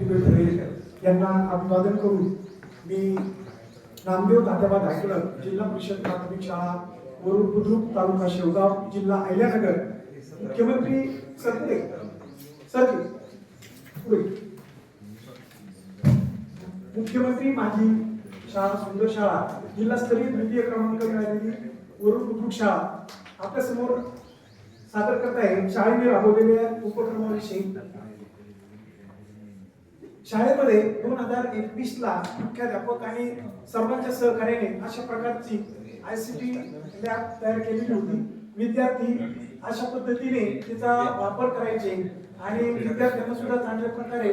यांना अभिवादन करून मी नामदेव तात्याबा धाकलं जिल्हा परिषद प्राथमिक शाळा वरुण बुद्रुक तालुका शेवगाव जिल्हा अहिल्यानगर मुख्यमंत्री सरते सरते मुख्यमंत्री माझी शाळा सुंदर शाळा जिल्हास्तरीय द्वितीय क्रमांक मिळालेली वरुण बुद्रुक शाळा. आपल्यासमोर सादर करत आहे शाळेने राबवलेल्या उपक्रमाविषयी शाळेमध्ये दोन हजार एकवीस ला मुख्याध्यापक आणि सर्वांच्या सहकार्याने अशा प्रकारची आय सी टी लॅब तयार केलेली होती. विद्यार्थी अशा पद्धतीने तिचा वापर करायचे आणि विद्यार्थ्यांना सुद्धा चांगल्या प्रकारे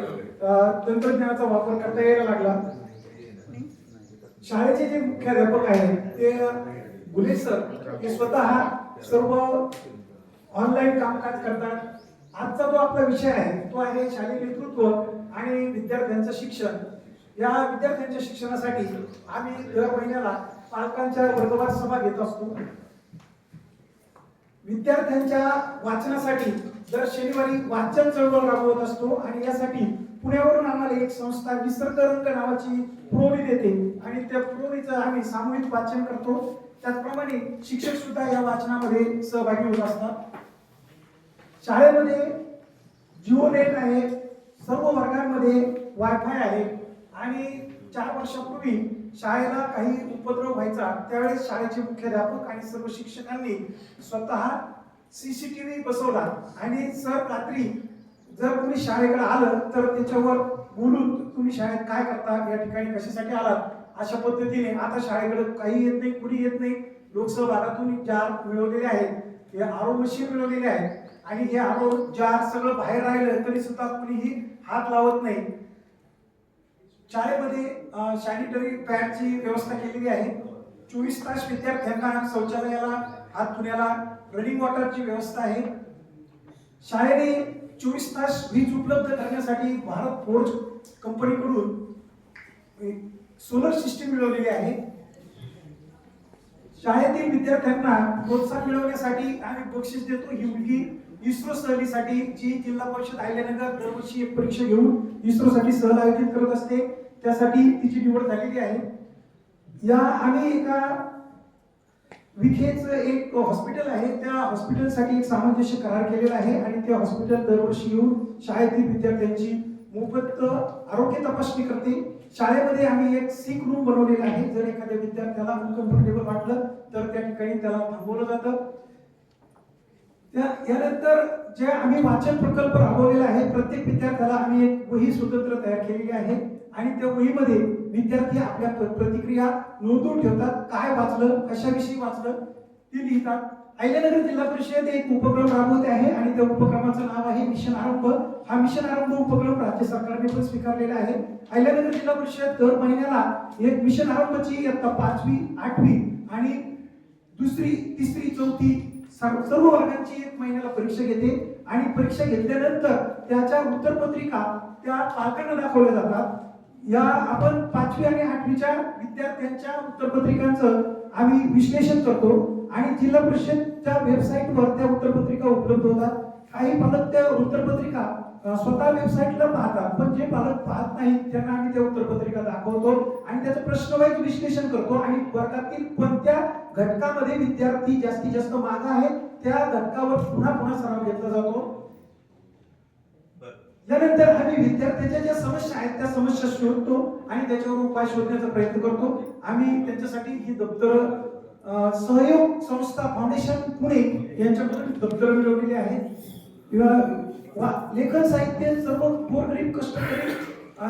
तंत्रज्ञानाचा वापर करता यायला लागला. शाळेचे जे मुख्याध्यापक आहेत ते गुले सर हे स्वतः सर्व ऑनलाईन कामकाज करतात. आजचा जो आपला विषय आहे तो आहे शालेय नेतृत्व. आणि विद्यार्थ्यांचं शिक्षण. या विद्यार्थ्यांच्या शिक्षणासाठी आम्ही दर महिन्याला पालकांच्या वर्गवार सभा घेत असतो. विद्यार्थ्यांच्या वाचनासाठी दर शनिवारी वाचन चळवळ राबवत असतो आणि यासाठी पुण्यावरून आम्हाला एक संस्था निसर्गरंग नावाची पुरवणी देते आणि त्या पुरवणीचं आम्ही सामूहिक वाचन करतो. त्याचप्रमाणे शिक्षक सुद्धा या वाचनामध्ये सहभागी होत असतात. शाळेमध्ये जिओ नेट आहे. सर्व वर्गांमध्ये वायफाय आहे. आणि चार वर्षापूर्वी शाळेला काही उपद्रव व्हायचा त्यावेळेस शाळेचे मुख्याध्यापक आणि सर्व शिक्षकांनी स्वतः सी सी टी व्ही बसवला. आणि सर रात्री जर कोणी शाळेकडे आलं तर त्याच्यावर बोलून तुम्ही शाळेत काय करता या ठिकाणी कशासाठी आलात अशा पद्धतीने आता शाळेकडे काही येत नाही कुणी येत नाही. लोकसहभागातून जार मिळवलेले आहेत. हे आरो मशीन मिळवलेले आहेत. आणि हे आरो जार सगळं बाहेर राहिलं तरी सुद्धा कुणीही हात लावत नाही. शाळेमध्ये सॅनिटरी पॅडची व्यवस्था केलेली आहे. चोवीस तास विद्यार्थ्यांना शौचालयाला हात धुण्याला रनिंग वॉटरची व्यवस्था आहे. शाळेने चोवीस तास वीज उपलब्ध करण्यासाठी भारत फोर्ज कंपनीकडून सोलर सिस्टीम मिळवलेली आहे. शाळेतील विद्यार्थ्यांना प्रोत्साहन मिळवण्यासाठी आम्ही बक्षीस देतो. ही मुलगी इस्रो सहलीसाठी जी जिल्हा परिषद अहिल्यानगर दरवर्षी एक परीक्षा घेऊन इस्रोसाठी सहल आयोजित करत असते. त्यासाठी तिची निवड झालेली आहे. या आम्ही एका विखेच एक हॉस्पिटल आहे. त्या हॉस्पिटलसाठी एक सामंजस्य करार केलेला आहे आणि ते हॉस्पिटल दरवर्षी येऊन शाळेतील विद्यार्थ्यांची मोफत आरोग्य तपासणी करते. शाळेमध्ये आम्ही एक सिक रूम बनवलेला आहे. जर एखाद्या विद्यार्थ्याला अनकम्फर्टेबल वाटलं तर त्या ठिकाणी त्याला थांबवलं जातं. त्या यानंतर जे आम्ही वाचन प्रकल्प राबवलेला आहे प्रत्येक विद्यार्थ्याला आम्ही एक वही स्वतंत्र तयार केलेली आहे. आणि त्या वहीमध्ये विद्यार्थी आपल्या प्र- प्रतिक्रिया नोंदवून ठेवतात. काय वाचलं कशाविषयी वाचलं ते लिहितात. अहिल्यानगर जिल्हा परिषद एक उपक्रम राबवते आहे आणि त्या उपक्रमाचं नाव आहे मिशन आरंभ. हा मिशन आरंभ उपक्रम राज्य सरकारने पण स्वीकारलेला आहे. अहिल्यानगर जिल्हा परिषद दर महिन्याला एक मिशन आरंभची इयत्ता पाचवी आठवी आणि दुसरी तिसरी चौथी सर्व वर्गांची एक महिन्याला परीक्षा घेते आणि परीक्षा घेतल्यानंतर त्याच्या उत्तरपत्रिका त्या पालकांना दाखवल्या जातात. या आपण पाचवी आणि आठवीच्या विद्यार्थ्यांच्या उत्तरपत्रिकांचं आम्ही विश्लेषण करतो आणि जिल्हा परिषदच्या वेबसाईटवर त्या उत्तरपत्रिका उपलब्ध होतात. काही पालक त्या उत्तरपत्रिका स्वतः वेबसाईटला पाहतात. पण जे पालक पाहत नाहीत त्यांना आम्ही त्या उत्तरपत्रिका दाखवतो आणि त्याचं प्रश्नवाईज विश्लेषण करतो. आणि वर्गातील कोणत्या घटकामध्ये विद्यार्थी जास्तीत जास्त मागा आहे त्या घटकावर पुन्हा पुन्हा सराव घेतला जातो. यानंतर आम्ही विद्यार्थ्यांच्या ज्या समस्या आहेत त्या समस्या शोधतो आणि त्याच्यावर उपाय शोधण्याचा प्रयत्न करतो. आम्ही त्यांच्यासाठी ही दप्तर सहयोग संस्था फाउंडेशन पुणे यांच्याकडून दप्तर मिळवलेली आहेत किंवा वा- लेखन साहित्य सर्व गोरगरीब कष्टकरी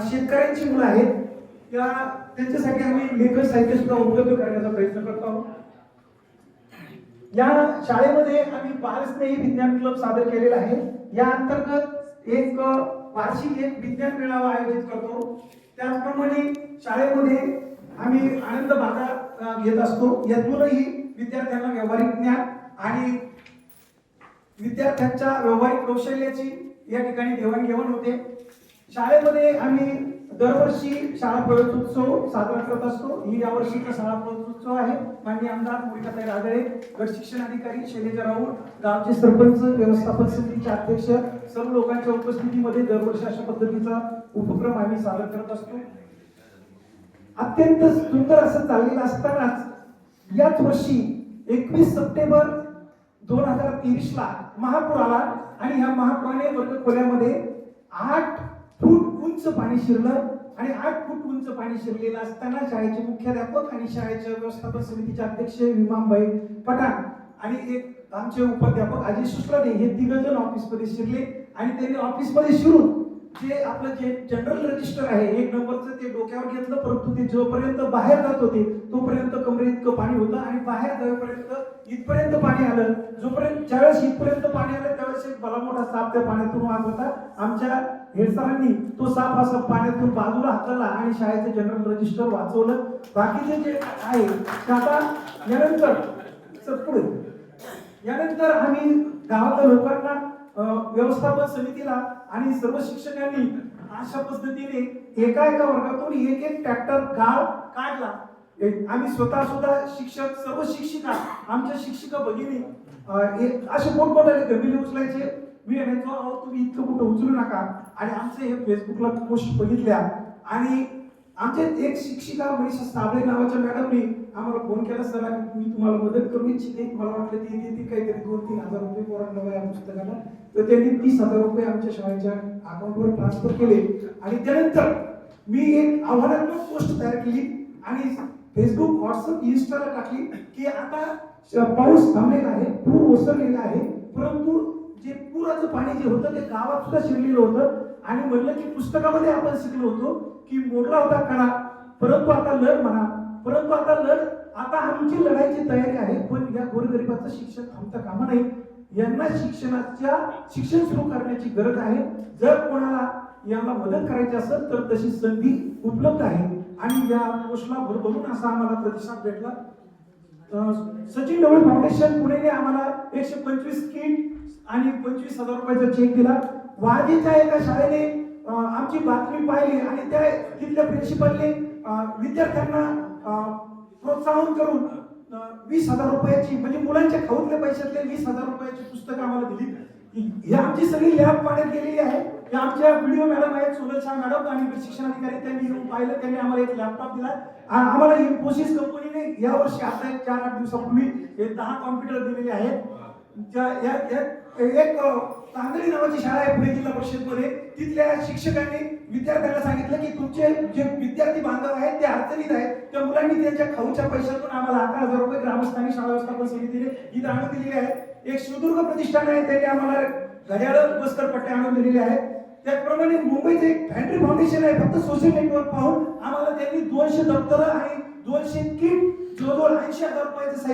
शेतकऱ्यांची मुलं आहेत. त्या त्यांच्यासाठी आम्ही लेखन साहित्य सुद्धा उपलब्ध करण्याचा प्रयत्न करतो आहोत. या शाळेमध्ये आम्ही बालस्नेही विज्ञान क्लब सादर केलेला आहे. या अंतर्गत एक वार्षिक एक विज्ञान मेळावा आयोजित करतो. त्याचप्रमाणे शाळेमध्ये आम्ही आनंद बाजार घेत असतो. यातूनही विद्यार्थ्यांना व्यावहारिक ज्ञान आणि विद्यार्थ्यांच्या व्यावहारिक कौशल्याची या ठिकाणी देवाणघेवाण होते. शाळेमध्ये आम्ही दरवर्षी शाळा प्रवेशोत्सव साजरा करत असतो. ही यावर्षीचा शाळा प्रवेशोत्सव आहे. माननीय आमदार मोनिकाताई रागळे गट शिक्षण अधिकारी शैलेजा राऊत गावचे सरपंच व्यवस्थापन समितीचे अध्यक्ष सर्व लोकांच्या उपस्थितीमध्ये दरवर्षी अशा पद्धतीचा उपक्रम आम्ही सादर करत असतो. अत्यंत सुंदर असं चाललेलं असतानाच याच वर्षी एकवीस सप्टेंबर दोन हजार तेवीस ला महापूर आला आणि ह्या महापुराने वर्ग खोल्यामध्ये आठ फूट उंच पाणी शिरलं आणि आठ फूट उंच पाणी शिरलेलं असताना शाळेचे मुख्याध्यापक आणि शाळेच्या व्यवस्थापन समितीचे अध्यक्ष विमानभाई पठाण आणि एक आमचे उपाध्यापक अजय सुश्राने हे तिघ जण ऑफिसमध्ये शिरले आणि त्यांनी ऑफिसमध्ये शिरून जे आपलं जे जनरल रजिस्टर आहे एक नंबरचं ते डोक्यावर घेतलं परंतु ते जोपर्यंत बाहेर जात होते तोपर्यंत कमरे इतकं पाणी होतं आणि बाहेर जाईपर्यंत इथपर्यंत पाणी आलं. जोपर्यंत ज्यावेळेस इथपर्यंत पाणी आलं त्यावेळेस एक भला मोठा साप त्या पाण्यातून वाहत होता. आमच्या हेडसरांनी तो साप असा पाण्यातून बाजूला हाकलला आणि शाळेचं जनरल रजिस्टर वाचवलं. बाकीचे जे आहे ते आता यानंतर सर पुढे. यानंतर आम्ही गावातल्या लोकांना व्यवस्थापन समितीला आणि सर्व शिक्षकांनी अशा पद्धतीने एका एका वर्गातून एक एक ट्रॅक्टर गाळ काढला. एक- आम्ही स्वतः सुद्धा शिक्षक सर्व शिक्षिका आमच्या शिक्षिका भगिनी एक असे मोठमोठे गंभीर उचलायचे. मी म्हणायचो अहो तुम्ही इतकं कुठं उचलू नका. आणि आमचे हे फेसबुकला पोस्ट बघितल्या. आणि आमचे एक शिक्षिका मनीषा साबळे नावाच्या मॅडमनी आम्हाला फोन केला सर मी तुम्हाला मदत करू इच्छिते. मला वाटलं ती देतील काहीतरी दोन तीन हजार रुपये पोरांना या पुस्तकाला. तर त्यांनी तीस हजार रुपये आमच्या शाळेच्या अकाउंटवर ट्रान्सफर केले. आणि त्यानंतर मी एक आव्हानात्मक पोस्ट तयार केली आणि फेसबुक व्हॉट्सअप इन्स्टाला टाकली की आता पाऊस थांबलेला आहे पूर ओसरलेला आहे. परंतु जे पुराचं पाणी जे होतं ते गावात सुद्धा शिरलेलं होतं. आणि म्हणलं की पुस्तकामध्ये आपण शिकलो होतो की मोडला होता कडा परंतु आता लढ म्हणा परंतु आता लढ आता आमची लढायची तयारी आहे. पण या गोरगरिबाचं शिक्षण थांबता कामा नाही. यांना शिक्षणाच्या शिक्षण सुरू करण्याची गरज आहे. जर कोणाला यांना मदत करायची असेल तर तशी संधी उपलब्ध आहे. आणि या पोस्टला भरभरून असा आम्हाला प्रतिसाद भेटला. सचिन ढवळे फाउंडेशन पुणेने आम्हाला एकशे पंचवीस किट आणि पंचवीस हजार रुपयाचा चेक दिला. वाजेच्या एका शाळेने आमची बातमी पाहिली आणि त्या तिथल्या प्रिन्सिपलने विद्यार्थ्यांना प्रोत्साहन करून वीस हजार रुपयाची म्हणजे मुलांच्या खाऊतल्या पैशातले वीस हजार रुपयाची पुस्तकं आम्हाला दिली. ही आमची सगळी लॅब पाण्यात गेलेली आहे. या आमच्या व्हिडिओ मॅडम आहेत सोनल शाह मॅडम आणि शिक्षण अधिकारी त्यांनी येऊन पाहिलं त्यांनी आम्हाला एक लॅपटॉप दिला. आम्हाला इन्फोसिस कंपनीने या वर्षी आता एक चार आठ दिवसापूर्वी हे दहा कॉम्प्युटर दिलेले आहेत. त्या- या- एक अ, नावाची शाळा आहे पुणे जिल्हा परिषदमध्ये. तिथल्या शिक्षकांनी विद्यार्थ्यांना सांगितलं की तुमचे जे विद्यार्थी बांधव आहेत ते अडचणीत आहेत. त्या मुलांनी त्यांच्या खाऊच्या पैशातून आम्हाला अकरा हजार रुपये ग्रामस्थानी शाळा व्यवस्थापन समितीने ही आणून दिलेली आहे एक शिवदुर्ग प्रतिष्ठान आहे त्यांनी आम्हाला घड्याळ बस्तर पट्टे आणून दिलेले आहेत. त्याचप्रमाणे मुंबईचे एक फॅन्ड्री फाउंडेशन आहे फक्त सोशल नेटवर्क पाहून आम्हाला त्यांनी दोनशे दप्तरं आणि दोनशे किट जवळजवळ ऐंशी हजार रुपयाचं साहित्य